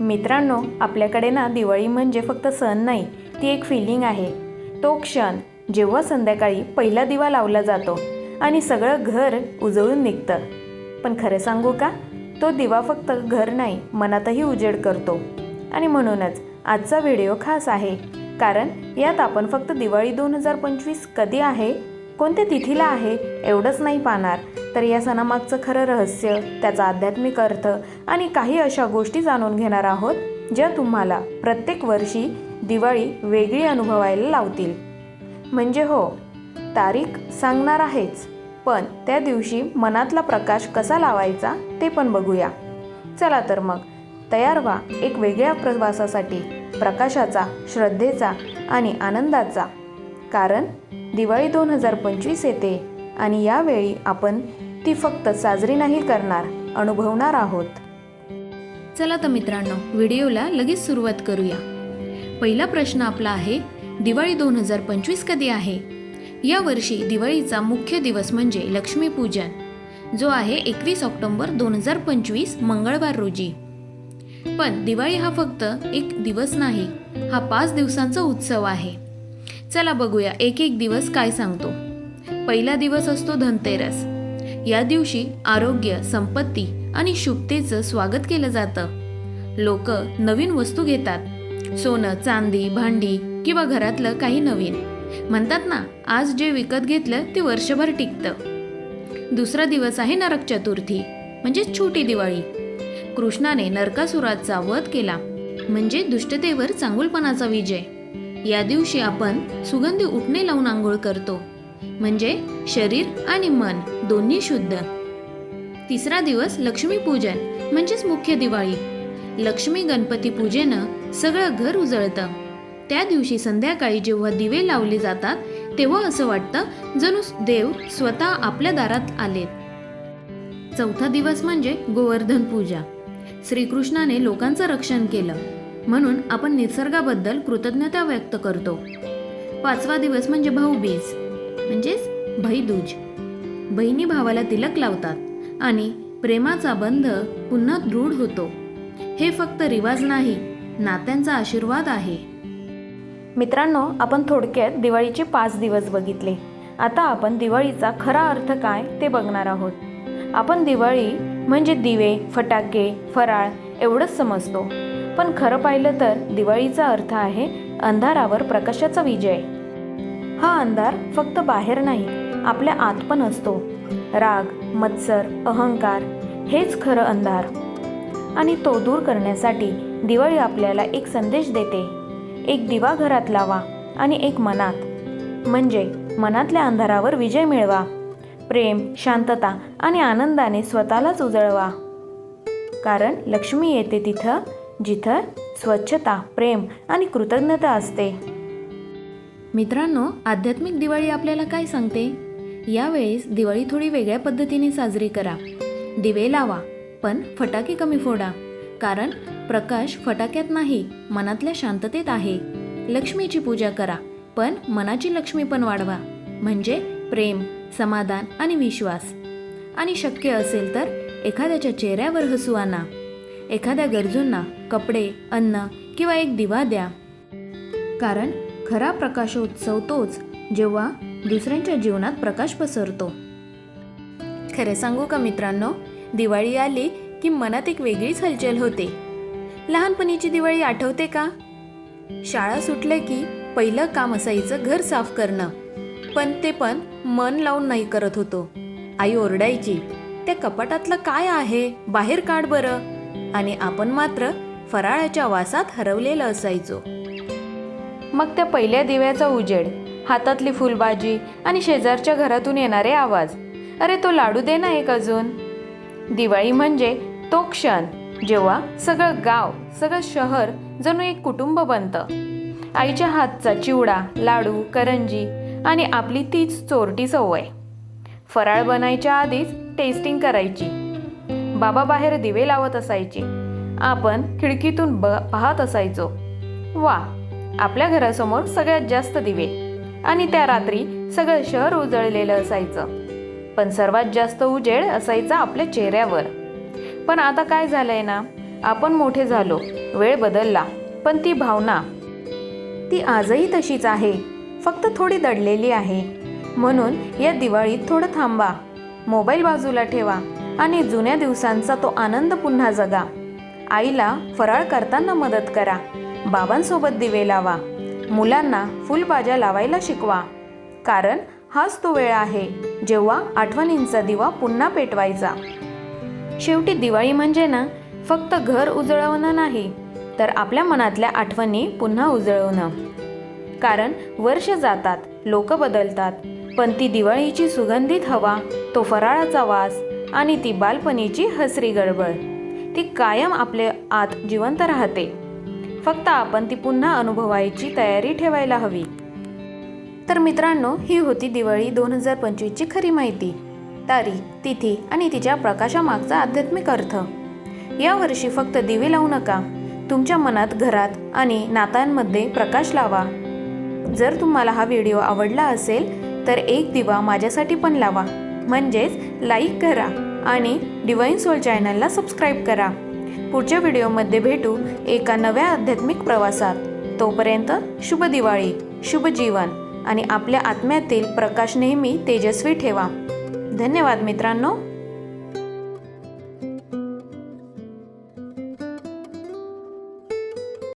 मित्रांनो आपल्याकडे ना दिवाळी म्हणजे फक्त सण नाही ती एक फिलिंग आहे. तो क्षण जेव्हा संध्याकाळी पहिला दिवा लावला जातो आणि सगळं घर उजळून निघतं. पण खरं सांगू का? तो दिवा फक्त घर नाही मनातही उजेड करतो. आणि म्हणूनच आजचा व्हिडिओ खास आहे. कारण यात आपण फक्त दिवाळी दोन हजार पंचवीस कधी आहे कोणत्या तिथीला आहे एवढंच नाही पाहणार. तर या सणामागचं खरं रहस्य त्याचा आध्यात्मिक अर्थ आणि काही अशा गोष्टी जाणून घेणार आहोत ज्या तुम्हाला प्रत्येक वर्षी दिवाळी वेगळी अनुभवायला लावतील. म्हणजे हो तारीख सांगणार आहेच पण त्या दिवशी मनातला प्रकाश कसा लावायचा ते पण बघूया. चला तर मग तयार व्हा एक वेगळ्या प्रवासासाठी प्रकाशाचा श्रद्धेचा आणि आनंदाचा. कारण दिवाळी दोन हजार पंचवीस येते. आणि यावेळी आपण ती फक्त साजरी नाही करणार अनुभवणार आहोत. चला तर मित्रांनो व्हिडिओला लगेच सुरुवात करूया. पहिला प्रश्न आपला आहे दिवाळी दोन हजार पंचवीस कधी आहे? या वर्षी दिवाळीचा मुख्य दिवस म्हणजे लक्ष्मीपूजन जो आहे एकवीस ऑक्टोबर दोन हजार पंचवीस मंगळवार रोजी. पण दिवाळी हा फक्त एक दिवस नाही हा पाच दिवसांचा उत्सव आहे. चला बघूया एक एक दिवस काय सांगतो. पहिला दिवस असतो धनतेरस. या दिवशी आरोग्य संपत्ती आणि शुभतेचं स्वागत केलं जातं. लोक नवीन वस्तू घेतात. सोनं चांदी भांडी किंवा घरातलं काही नवीन. म्हणतात ना आज जे विकत घेतलं ते वर्षभर टिकतं. दुसरा दिवस आहे नरक चतुर्थी म्हणजे छोटी दिवाळी. कृष्णाने नरकासुराचा वध केला म्हणजे दुष्टतेवर चांगुलपणाचा विजय. या दिवशी आपण सुगंधी उठणे लावून आंघोळ करतो. म्हणजे शरीर आणि मन दोन्ही शुद्ध. तिसरा दिवस लक्ष्मीपूजन म्हणजेच मुख्य दिवाळी. लक्ष्मी गणपती पूजेनं सगळं घर उजळतं. त्या दिवशी संध्याकाळी जेव्हा दिवे लावले जातात तेव्हा असं वाटतं जणू देव स्वतः आपल्या दारात आलेत चौथा दिवस म्हणजे गोवर्धन पूजा. श्रीकृष्णाने लोकांचं रक्षण केलं. म्हणून आपण निसर्गाबद्दल कृतज्ञता व्यक्त करतो. पाचवा दिवस म्हणजे भाऊबीज. म्हणजेच भैदूज बहिणी भावाला तिलक लावतात आणि प्रेमाचा बंध पुन्हा दृढ होतो. हे फक्त रिवाज नाही नात्यांचा आशीर्वाद आहे. मित्रांनो आपण थोडक्यात दिवाळीचे पाच दिवस बघितले. आता आपण दिवाळीचा खरा अर्थ काय ते बघणार आहोत. आपण दिवाळी म्हणजे दिवे फटाके फराळ एवढंच समजतो. पण खरं पाहिलं तर दिवाळीचा अर्थ आहे अंधारावर प्रकाशाचा विजय. हा अंधार फक्त बाहेर नाही आपल्या आत पण असतो. राग मत्सर अहंकार हेच खरं अंधार. आणि तो दूर करण्यासाठी दिवाळी आपल्याला एक संदेश देते. एक दिवा घरात लावा आणि एक मनात. म्हणजे मनातल्या अंधारावर विजय मिळवा. प्रेम शांतता आणि आनंदाने स्वतःलाच उजळवा. कारण लक्ष्मी येते तिथं जिथं स्वच्छता प्रेम आणि कृतज्ञता असते. मित्रांनो आध्यात्मिक दिवाळी आपल्याला काय सांगते? यावेळेस दिवाळी थोडी वेगळ्या पद्धतीने साजरी करा. दिवे लावा पण फटाके कमी फोडा कारण प्रकाश फटाक्यात नाही मनातल्या शांततेत आहे. लक्ष्मीची पूजा करा पण मनाची लक्ष्मी पण वाढवा. म्हणजे प्रेम समाधान आणि विश्वास. आणि शक्य असेल तर एखाद्याच्या चेहऱ्यावर हसू आणा. एखाद्या गरजूंना कपडे अन्न किंवा एक दिवा द्या. कारण खरा प्रकाशोत्सव तोच जेव्हा दुसऱ्यांच्या जीवनात प्रकाश पसरतो. खरं सांगू का मित्रांनो दिवाळी आली की मनात एक वेगळीच हलचल होते. लहानपणीची दिवाळी आठवते का? शाळा सुटले की पहिलं काम असायचं घर साफ करणं. पण ते पण मन लावून नाही करत होतो. आई ओरडायची त्या कपाटातलं काय आहे? बाहेर काढ बरं. आणि आपण मात्र फराळाच्या वासात हरवलेलं असायचो. मग त्या पहिल्या दिव्याचा उजेड हातातली फुलबाजी आणि शेजारच्या घरातून येणारे आवाज. अरे तो लाडू दे ना एक अजून. दिवाळी म्हणजे तो क्षण जेव्हा सगळं गाव सगळं शहर जणू एक कुटुंब बनतं. आईच्या हातचा चिवडा लाडू करंजी आणि आपली तीच चोरटी सवय. फराळ बनायच्या आधीच टेस्टिंग करायची. बाबा बाहेर दिवे लावत असायचे. आपण खिडकीतून ब पाहत असायचो. वा आपल्या घरासमोर सगळ्यात जास्त दिवे. आणि त्या रात्री सगळं शहर उजळलेलं असायचं. पण सर्वात जास्त उजेड असायचा आपल्या चेहऱ्यावर. पण आता काय झालंय ना? आपण मोठे झालो. वेळ बदलला. पण ती भावना ती आजही तशीच आहे. फक्त थोडी दडलेली आहे. म्हणून या दिवाळीत थोडं थांबा. मोबाईल बाजूला ठेवा. आणि जुन्या दिवसांचा तो आनंद पुन्हा जगा. आईला फराळ करताना मदत करा. बाबांसोबत दिवे लावा. मुलांना फुलबाज्या लावायला शिकवा. कारण हाच तो वेळ आहे जेव्हा आठवणींचा दिवा पुन्हा पेटवायचा. शेवटी दिवाळी म्हणजे ना फक्त घर उजळवणं नाही तर आपल्या मनातल्या आठवणी पुन्हा उजळवणं. कारण वर्ष जातात लोक बदलतात पण ती दिवाळीची सुगंधित हवा तो फराळाचा वास आणि ती बालपणीची हसरी गडबड ती कायम आपल्या आत जिवंत राहते. फक्त आपण ती पुन्हा अनुभवायची तयारी ठेवायला हवी. तर मित्रांनो ही होती दिवाळी दोन हजार पंचवीसची खरी माहिती. तारीख तिथी आणि तिच्या प्रकाशामागचा आध्यात्मिक अर्थ. यावर्षी फक्त दिवे लावू नका. तुमच्या मनात घरात आणि नात्यांमध्ये प्रकाश लावा. जर तुम्हाला हा व्हिडिओ आवडला असेल तर एक दिवा माझ्यासाठी पण लावा. म्हणजेच लाईक करा आणि डिवाईन सोल चॅनलला सबस्क्राईब करा. पुढच्या व्हिडिओमध्ये भेटू एका नव्या आध्यात्मिक प्रवासात. तोपर्यंत शुभ दिवाळी शुभ जीवन आणि आपल्या आत्म्यातील प्रकाश नेहमी तेजस्वी ठेवा. धन्यवाद मित्रांनो.